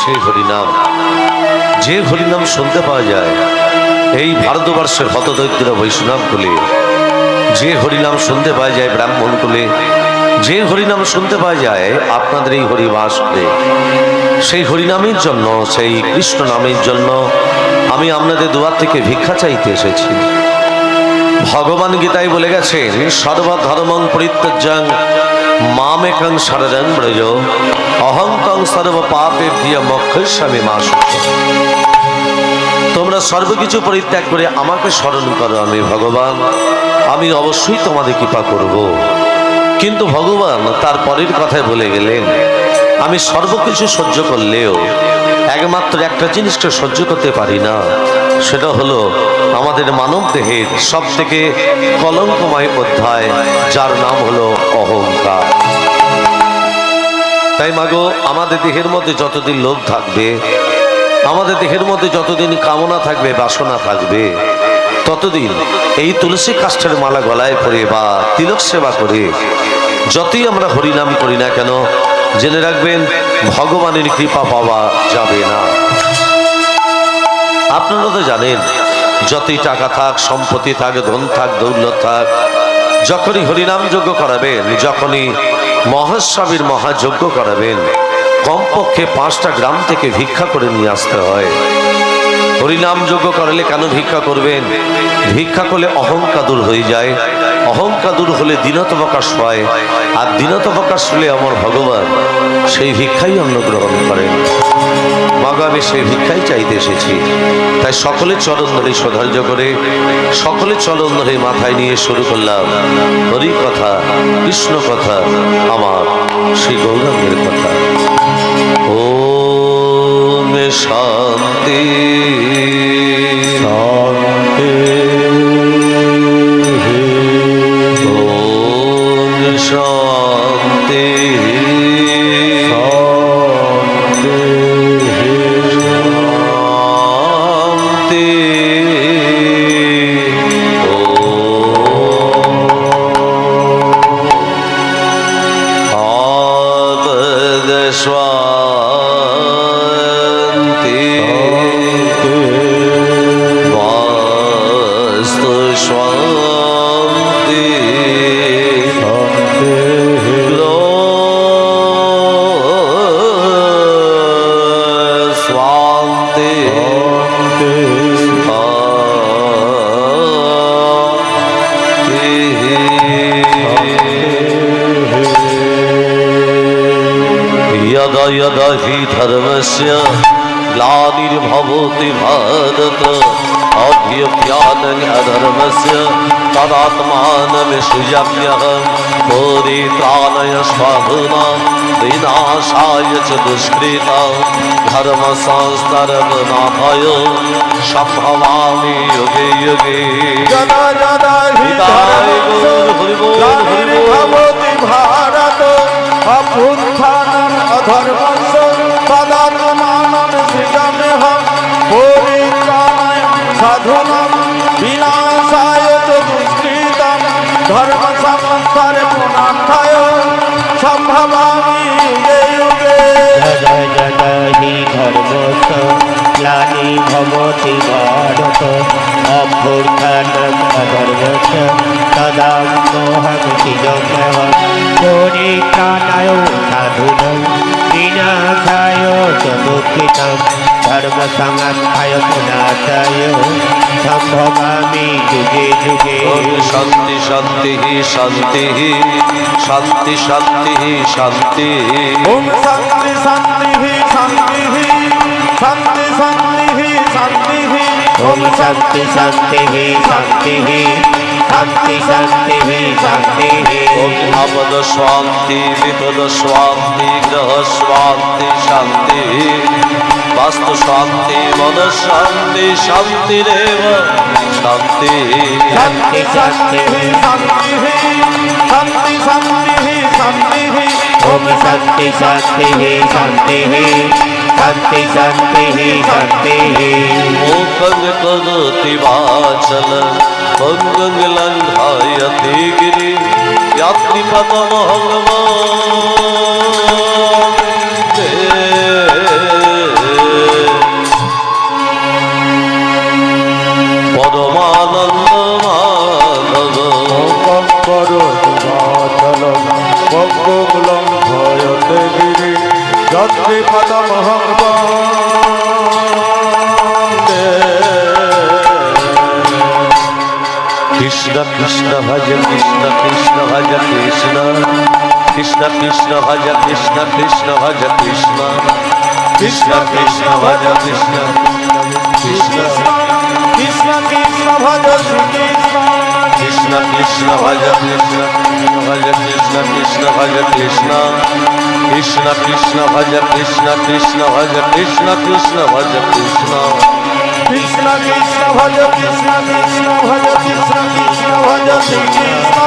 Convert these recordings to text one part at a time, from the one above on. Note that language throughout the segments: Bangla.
সেই হরিনাম। যে হরিনাম শুনতে পাওয়া যায়, এই ভারতবর্ষের হতদরিদ্র বৈষ্ণব কুলে, যে হরিনাম শুনতে পাওয়া যায় ব্রাহ্মণ কুলে, যে হরিনাম শুনতে পাওয়া যায় আপনাদের এই হরিবাস সেই হরিনামের জন্য, সেই কৃষ্ণ নামের জন্য আমি আপনাদের দুয়ার থেকে ভিক্ষা চাইতে এসেছি। ভগবান গীতায় বলে গেছেন, সর্বধর্মং পরিত্যজ্যাং, মামেকং শরণং ব্রজ। অহংকং সর্ব পাপে প্রিয় মক্ষস্বামী মা তোমরা সর্বকিছু পরিত্যাগ করে আমাকে স্মরণ করো আমি ভগবান। আমি অবশ্যই তোমাদের কৃপা করব। কিন্তু ভগবান তার পরের কথায় বলে গেলেন, আমি সর্বকিছু সহ্য করলেও একমাত্র একটা জিনিসটা সহ্য করতে পারি না, সেটা হলো আমাদের মানব দেহের সব থেকে কলঙ্কময় অধ্যায়, যার নাম হলো অহংকার। তাই মাগো, আমাদের দেহের মধ্যে যতদিন লোভ থাকবে, আমাদের দেহের মধ্যে যতদিন কামনা থাকবে, বাসনা থাকবে, ততদিন এই তুলসী কাষ্ঠের মালা গলায় পরে বা তিলক সেবা করে, যতই আমরা হরিনাম করি না কেন, জেনে রাখবেন, ভগবানের কৃপা পাওয়া যাবে না। আপনারা তো জানেন, যতই টাকা থাক, সম্পত্তি থাক, ধন থাক, দৌলত থাক, যখনই হরিনাম যোগ্য করাবেন, যখনই মহাস্বামীর মহাযজ্ঞ করাবেন। কমপক্ষে পাঁচটা গ্রাম থেকে ভিক্ষা করে নিয়ে আসতে হয়। হরিনাম যজ্ঞ করালে কেন ভিক্ষা করবেন? ভিক্ষা করলে অহংকার দূর হয়ে যায়। অহংকার দূর হলে দীনত প্রকাশ হয়, আর দীনত প্রকাশ হলে আমার ভগবান সেই ভিক্ষাই অন্ন গ্রহণ করেন। মাগো আমি সেই ভিক্ষাই চাইতে এসেছি। তাই সকলে চরণ ধরে সৌধর্য করে, সকলে চরণ ধরে মাথায় নিয়ে শুরু করলাম। হরি কথা, কৃষ্ণ কথা, আমার শ্রী গৌরাঙ্গের কথা। ও শান্তি। সোয়া यदहि धर्मस्य ग्लानिर्भवति भारत अधर्मस्य तदात्मानं सुजम्यः परित्राणय स्वाधुना विनाशाय च दुष्कृता धर्मसंस्तरणाय सम्भवामि युगे युगे जदा जदा हिताय भारत अभ्युत्थान অভ্যুত্থানম অধর্মস্য তদাত্মানম সৃজমেহ পরিত্রাণায় সাধুনাম বিনাশায় দুষ্কৃতম। ধর্ম সংস্কারে পুনার্থায় সম্ভবামি চ দুঃখিতম ধর্ম সংস্থায় পুনাশায় সম্ভবামি যুগে যুগে। শান্তি শান্তি শান্তি শান্তি শান্তি শান্তি ওম শান্তি শান্তি শান্তি শান্তি শান্তি শান্তি। ওম শান্তি শান্তি শান্তি। শান্তি শান্তি শান্তি। আপদ শান্তি বিপদ শান্তি গ্রহ শান্তি শান্তি। বাস্তু শান্তি মন শান্তি শান্তিরেব শান্তি শান্তি শান্তি শান্তি শান্তি শান্তি। ओम शांति शांति है शांति है शांति शांति है शांति। है ओम भंग करोति वाचल भंगं लंघायते गिरि। याति पदमहंगवा কৃষ্ণ কৃষ্ণ ভজ কৃষ্ণ কৃষ্ণ ভজ কৃষ্ণ কৃষ্ণ কৃষ্ণ ভজ কৃষ্ণ কৃষ্ণ ভজ কৃষ্ণ কৃষ্ণ কৃষ্ণ ভজ কৃষ্ণ কৃষ্ণ কৃষ্ণ কৃষ্ণ ভজ শ্রীকৃষ্ণ কৃষ্ণ কৃষ্ণ ভজ কৃষ্ণ ভজ কৃষ্ণ কৃষ্ণ ভজ কৃষ্ণ কৃষ্ণ কৃষ্ণ ভজ কৃষ্ণ কৃষ্ণ ভজ কৃষ্ণ কৃষ্ণ ভজ কৃষ্ণ কৃষ্ণ কৃষ্ণ ভজ কৃষ্ণ কৃষ্ণ ভজ কৃষ্ণ কৃষ্ণ ভজ শ্রীকৃষ্ণ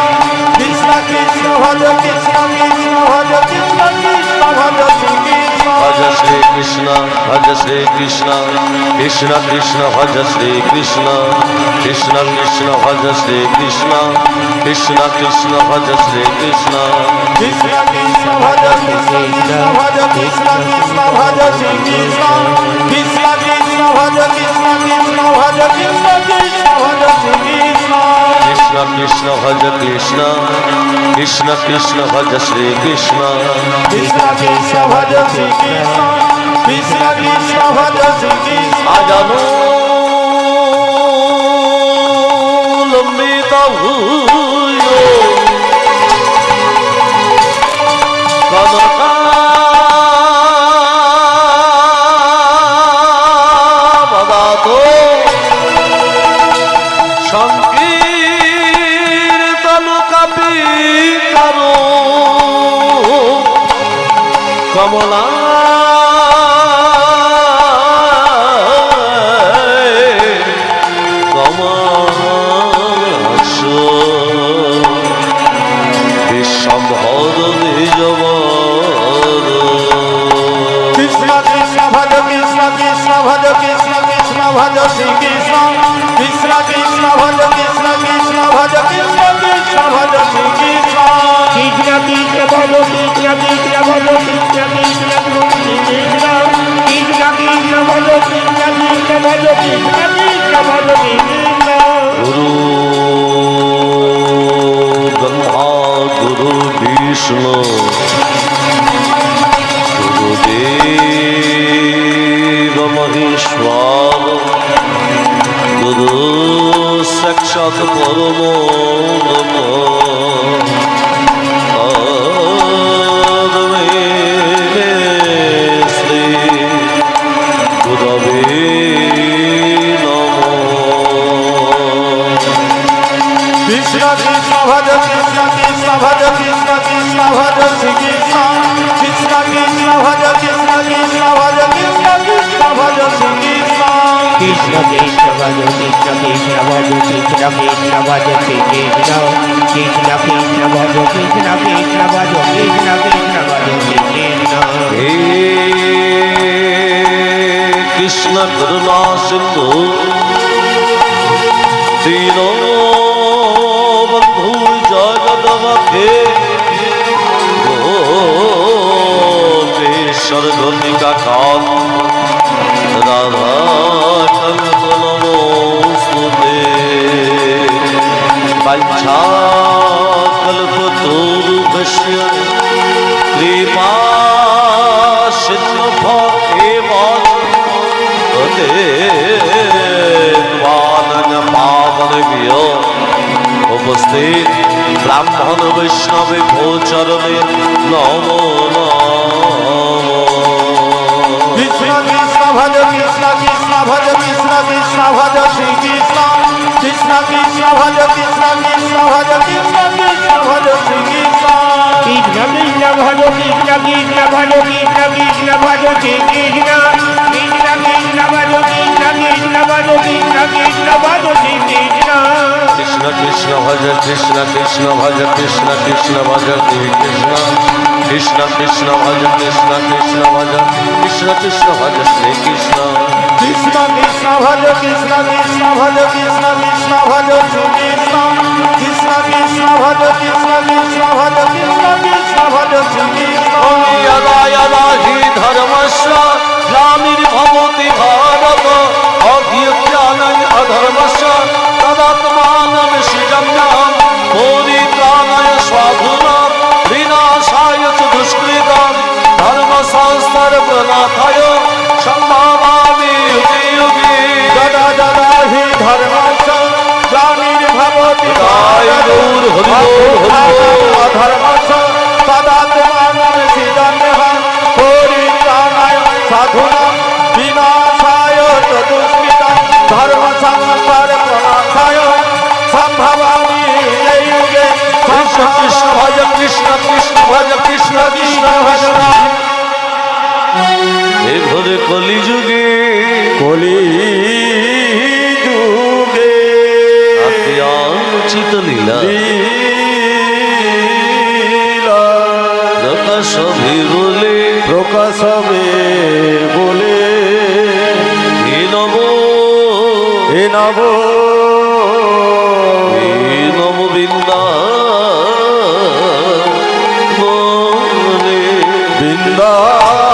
কৃষ্ণ কৃষ্ণ ভজ কৃষ্ণ কৃষ্ণ ভজ কৃষ্ণ কৃষ্ণ ভজ শ্রীকৃষ্ণ ভজ শ্রী কৃষ্ণ ভজ শ্রী কৃষ্ণ কৃষ্ণ কৃষ্ণ ভজ শ্রী কৃষ্ণ কৃষ্ণ কৃষ্ণ ভজ শ্রী কৃষ্ণ কৃষ্ণ কৃষ্ণ ভজ শ্রী কৃষ্ণ কৃষ্ণ কৃষ্ণ ভজ কৃষ্ণ কৃষ্ণ ভজ কৃষ্ণ কৃষ্ণ ভজ শ্রীকৃষ্ণ কৃষ্ণ কৃষ্ণ ভজ কৃষ্ণ কৃষ্ণ কৃষ্ণ কৃষ্ণ ভজ কৃষ্ণ। কৃষ্ণ কৃষ্ণ ভজ শ্রী কৃষ্ণ কৃষ্ণ কৃষ্ণ ভজ শ্রী কৃষ্ণ। আজানো লম্বিত ভূয় কমলা বিষ্ণু গুরুদেব মহেশ্বর গুরু সাক্ষাৎ পরম কৃষ্ণ কৃষ্ণ ভজ কৃষ্ণ কৃষ্ণ ভজ কৃষ্ণ কৃষ্ণ ভজ ব্রাহ্মণ বৈষ্ণবে ভোচরণে নম কৃষ্ণ কৃষ্ণ ভজ কৃষ্ণ কৃষ্ণ ভজ ভজ শ্রীকৃষ্ণ কৃষ্ণ কৃষ্ণ ভজ কৃষ্ণ কৃষ্ণ ভজ কৃষ্ণ কৃষ্ণ ভজ শ্রীকৃষ্ণ কৃষ্ণ কৃষ্ণ ভজ কৃষ্ণ কৃষ্ণ ভজ কৃষ্ণ কৃষ্ণ ভজ শ্রীকৃষ্ণ কৃষ্ণ কৃষ্ণ ভজ কৃষ্ণ কৃষ্ণ ভজ কৃষ্ণ কৃষ্ণ ভজ শ্রীকৃষ্ণ কৃষ্ণ কৃষ্ণ ভজ কৃষ্ণ কৃষ্ণ ভজ কৃষ্ণ কৃষ্ণ ভজ কৃষ্ণ কৃষ্ণ কৃষ্ণ ভজ কৃষ্ণ কৃষ্ণ ভজ কৃষ্ণ কৃষ্ণ ভজ শ্রী কৃষ্ণ কৃষ্ণ কৃষ্ণ, ভজ, কৃষ্ণ কৃষ্ণ, ভজ, কৃষ্ণ কৃষ্ণ, ভজ কৃষ্ণ কৃষ্ণ কৃষ্ণ, ভজ, কৃষ্ণ কৃষ্ণ, ভজ, কৃষ্ণ কৃষ্ণ, ভজ কৃষ্ণ ধর্মস্ব গ্লানির্ভবতি ভারত অভিজ্ঞানং অধর্মস্ব প্রনাথায় সম্মান যদা যদা হি ধর্মস্য গ্লানির্ভবতি জয় গৌর হরি বল, হরি বল। অধর্মস্য তদাত্মানং সিদন্যঃ পরিত্রাণায় সাধুনাং বিনাশায় চতুষ্কৃতং ধর্ম সংস্কার প্রণাশায় সম্ভবামি এই যুগে কৃষ্ণ কৃষ্ণ কৃষ্ণ কৃষ্ণ ভজ কৃষ্ণ কৃষ্ণ ভজ এ ঘরে কলিযুগে কলি যুগে আজ্ঞাচিত লীলা লীলা। প্রকাশ বলে প্রকাশবে বলে। হে নব হে নব। বৃন্দা।